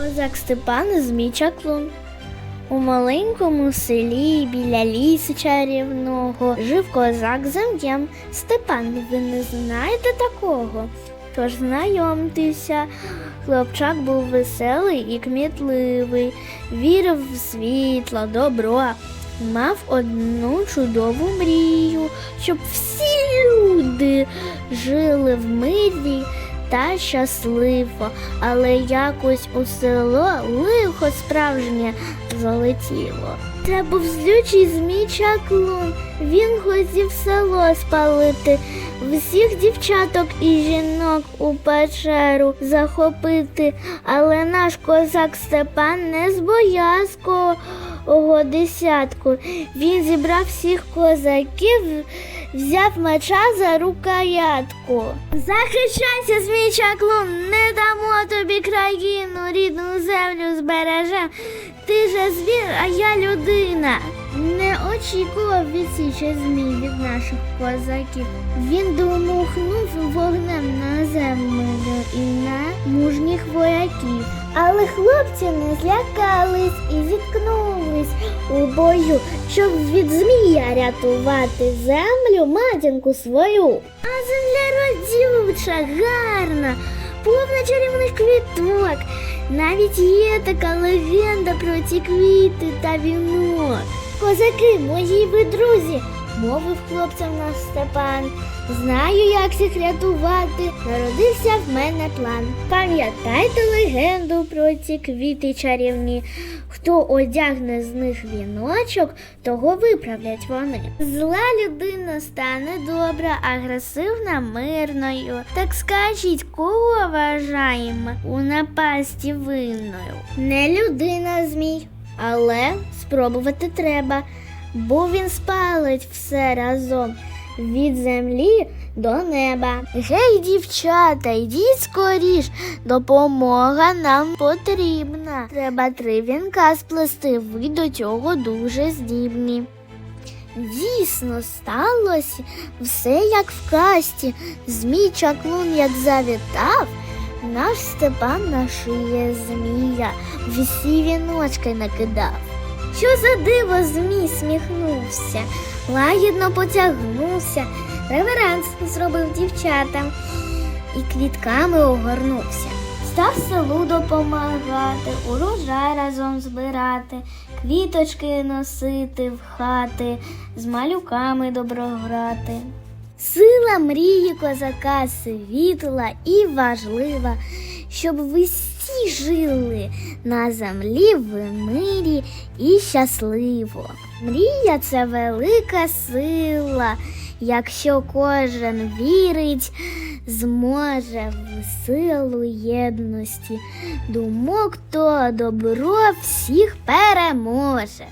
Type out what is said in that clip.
Козак Степан Змій Чаклун. У маленькому селі біля лісу чарівного жив козак з ім'ям Степан. Ви не знаєте такого? Тож знайомтеся. Хлопчак був веселий і кмітливий, вірив в світло, добро. Мав одну чудову мрію, щоб всі люди жили в мирі та щасливо, але якось у село лихо справжнє залетіло. Це був злючий змій чаклун. Він хотів село спалити, всіх дівчаток і жінок у печеру захопити, але наш козак Степан не з боязкого десятку. Він зібрав всіх козаків, взяв меча за рукоятку. Захищайся, змій чаклун, не дамо тобі країну, рідну землю збережем. Ти же звір, а я людина. Не очікував відсічі змій від наших козаків. Він домухнув вогнем на землю і на мужніх вояків. Але хлопці не злякались і зіткнулись у бою, щоб від змія рятувати землю, матінку свою. А земля родюча, гарна, повна чарівних квіток. Навіть є така легенда про ці квіти та вінок. Козаки, мої ви друзі, мовив хлопцям наш Степан. Знаю, як всіх рятувати. Народився в мене план. Пам'ятайте легенду про ці квіти чарівні. Хто одягне з них віночок, того виправлять вони. Зла людина стане добра, агресивна мирною. Так скажіть, кого вважаємо у напасті винною? Не людина змій, але спробувати треба, бо він спалить все разом від землі до неба. Гей, дівчата, йдіть скоріш, допомога нам потрібна. Треба три вінка сплести, ви до цього дуже здібні. Дійсно, сталося все як в касті. Змій чаклун як завітав, наш Степан на шиє змія, всі віночки накидав. Що за диво змій сміхнувся, лагідно потягнувся, реверанс зробив дівчатам і квітками огорнувся. Став селу допомагати, урожай разом збирати, квіточки носити в хати, з малюками добро грати. Сила мрії козака світла і важлива, щоб ви всі жили на землі в мирі і щасливо. Мрія це велика сила. Якщо кожен вірить, зможе в силу єдності, думок то добро всіх переможе.